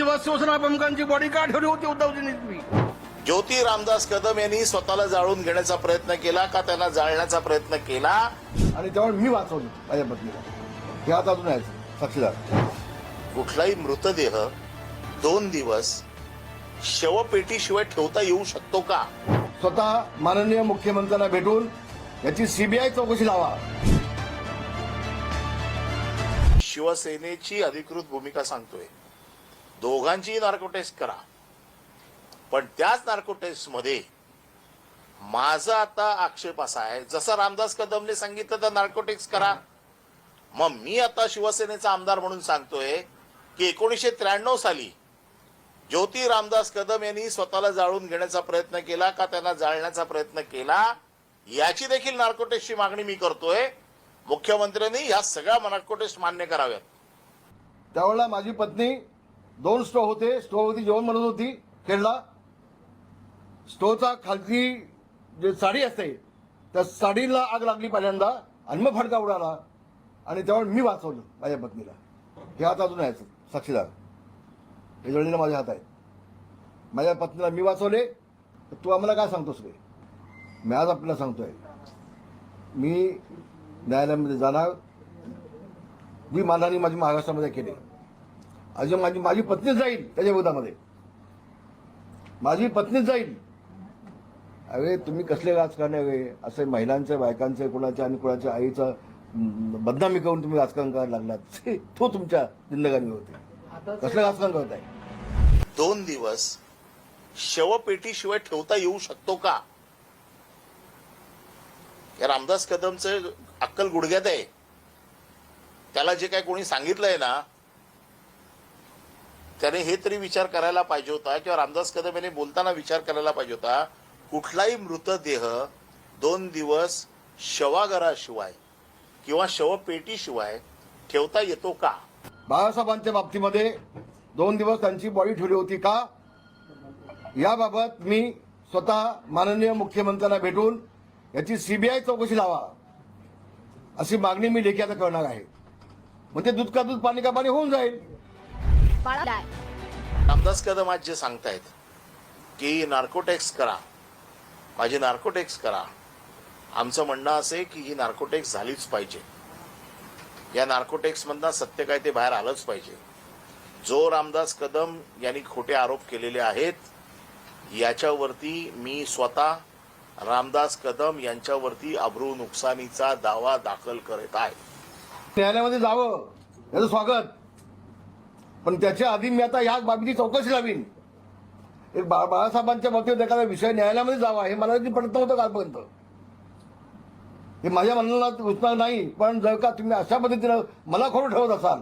दिवस शिवसेना प्रमुखांची बॉडी का ठेवली होती उद्धवजींनी. तुम्ही ज्योती रामदास कदम यांनी स्वतःला जाळून घेण्याचा प्रयत्न केला का त्यांना जाळण्याचा प्रयत्न केला? आणि त्यामुळे मी वाचवलं माझ्या पत्नीला. हे आता अजून आहे साक्षीदार. कुठलाही मृतदेह दोन दिवस शवपेटीशिवाय ठेवता येऊ शकतो का? स्वतः माननीय मुख्यमंत्र्यांना भेटून याची सीबीआय चौकशी लावा. शिवसेनेची अधिकृत भूमिका सांगतोय. दोघांचीही नार्को टेस्ट करा. पण त्याच नार्को टेस्टमध्ये माझा आता आक्षेप असा आहे जसं रामदास कदमने सांगितलं तर नार्को टेस्ट करा. मग मी आता शिवसेनेचा आमदार म्हणून सांगतोय की एकोणीसशे त्र्याण्णव साली ज्योती रामदास कदम यांनी स्वतःला जाळून घेण्याचा प्रयत्न केला का त्यांना जाळण्याचा प्रयत्न केला याची देखील नार्को टेस्टची मागणी मी करतोय. मुख्यमंत्र्यांनी या सगळ्या नार्को टेस्ट मान्य कराव्यात. त्यावेळेला माझी पत्नी दोन स्टोव होते. स्टोववरती जेवण बनवत होती खेळला स्टोवचा खालची जे साडी असते त्या साडीला आग लागली पहिल्यांदा आणि मग फडका उडाला आणि त्यावर मी वाचवलं माझ्या पत्नीला. हे हात अजून आहे साक्षीदार. हे जळलेलं माझ्या हात आहे. माझ्या पत्नीला मी वाचवले. तर तू आम्हाला काय सांगतोस रे? मी आज आपल्याला सांगतोय मी न्यायालयामध्ये जाणार. जी मानहानी माझी महाराष्ट्रामध्ये केली. अजून माझी माझी पत्नीच जाईल त्याच्या विरोधामध्ये. माझी पत्नीच जाईल. अरे तुम्ही कसले राजकारण आहे असे महिलांचे बायकांचे कुणाच्या आणि कुणाच्या आईचं बदनामी करून तुम्ही राजकारण करायला लागलात. तो तुमच्या जिंदगानी होते. कसलं राजकारण करताय? दोन दिवस शवपेटीशिवाय ठेवता येऊ शकतो का? या रामदास कदमचं अक्कल गुडघ्यात आहे. त्याला जे काय कोणी सांगितलंय ना त्याने हे तरी विचार करायला पाहिजे होता किंवा रामदास कदम यांनी बोलताना विचार करायला पाहिजे होता कुठलाही मृतदेह दोन दिवस शवागाराशिवाय किंवा शवपेटीशिवाय ठेवता येतो का? बाळासाहेबांच्या बाबतीमध्ये दोन दिवस त्यांची बॉडी ठेवली होती का? याबाबत मी स्वतः माननीय मुख्यमंत्र्यांना भेटून याची सीबीआय चौकशी लावा अशी मागणी मी लेखी आता करणार आहे. म्हणजे दूध का दूध पाणी का पाणी होऊन जाईल. बाळा रामदास कदम आज जे सांगतायत की नार्कोटेक्स करा. माझी नार्कोटेक्स करा. आमचं म्हणणं असं की ही नार्कोटेक्स झालीच पाहिजे. या नार्कोटेक्स मधनं सत्य काय ते बाहेर आलंच पाहिजे. जो रामदास कदम यांनी खोटे आरोप केलेले आहेत याच्यावरती मी स्वतः रामदास कदम यांच्यावरती अब्रू नुकसानीचा दावा दाखल करत आहे. न्यायालयामध्ये जावं. याचं स्वागत. पण त्याच्या आधी मी आता याच बाबीची चौकशी लावीन. एक बा बाळासाहेबांच्या बाबतीत एखादा विषय न्यायालयामध्ये जावा हे मला कधी पडत नव्हतं कालपर्यंत. हे माझ्या मनाला उचणार नाही पण जर का तुम्ही अशा पद्धतीनं मला खोडं ठेवत असाल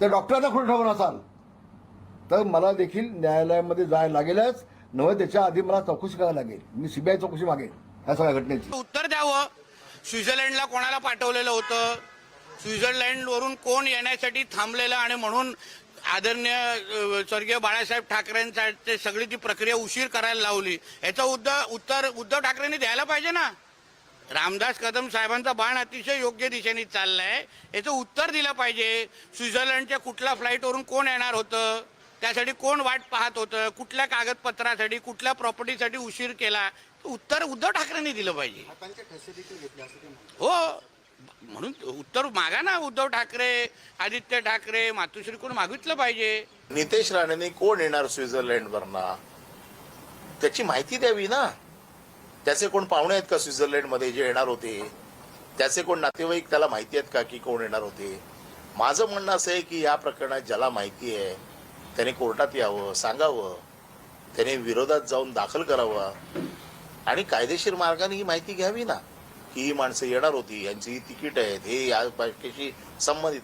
त्या डॉक्टरांना खोडं ठेवत असाल तर मला देखील न्यायालयामध्ये जायला लागेलच नव्हे त्याच्या आधी मला चौकशी करावी लागेल. मी सीबीआय चौकशी मागेन ह्या सगळ्या घटनेची. उत्तर द्यावं. स्वित्झर्लंडला कोणाला पाठवलेलं होतं? स्वित्झर्लंड वरून कोण येण्यासाठी थांबलेलं आणि म्हणून आदरणीय स्वर्गीय बाळासाहेब ठाकरेंसाठी सगळी ती प्रक्रिया उशीर करायला लावली याचं उद्धव उत्तर उद्धव ठाकरेंनी द्यायला पाहिजे ना? रामदास कदम साहेबांचा बाण अतिशय योग्य दिशेने चाललाय. याचं उत्तर दिलं पाहिजे. स्वित्झर्लंडच्या कुठल्या फ्लाईटवरून कोण येणार होतं? त्यासाठी कोण वाट पाहत होतं? कुठल्या कागदपत्रासाठी कुठल्या प्रॉपर्टीसाठी उशीर केला? उत्तर उद्धव ठाकरेंनी दिलं पाहिजे. हो. म्हणून उत्तर मागा ना उद्धव ठाकरे आदित्य ठाकरे मातुश्री कोण मागितलं पाहिजे? नितेश राणेने कोण येणार स्वित्झर्लंड वरना त्याची माहिती द्यावी ना. त्याचे कोण पाहुणे आहेत का स्वित्झर्लंडमध्ये जे येणार होते? त्याचे कोण नातेवाईक त्याला माहिती आहेत का की कोण येणार होते? माझं म्हणणं असं आहे की या प्रकरणात ज्याला माहिती आहे त्याने कोर्टात यावं सांगावं. त्याने विरोधात जाऊन दाखल करावं. आणि कायदेशीर मार्गाने ही माहिती घ्यावी ना. ही माणसं येणार होती यांची ही तिकीट आहेत हे या पार्टीशी संबंधित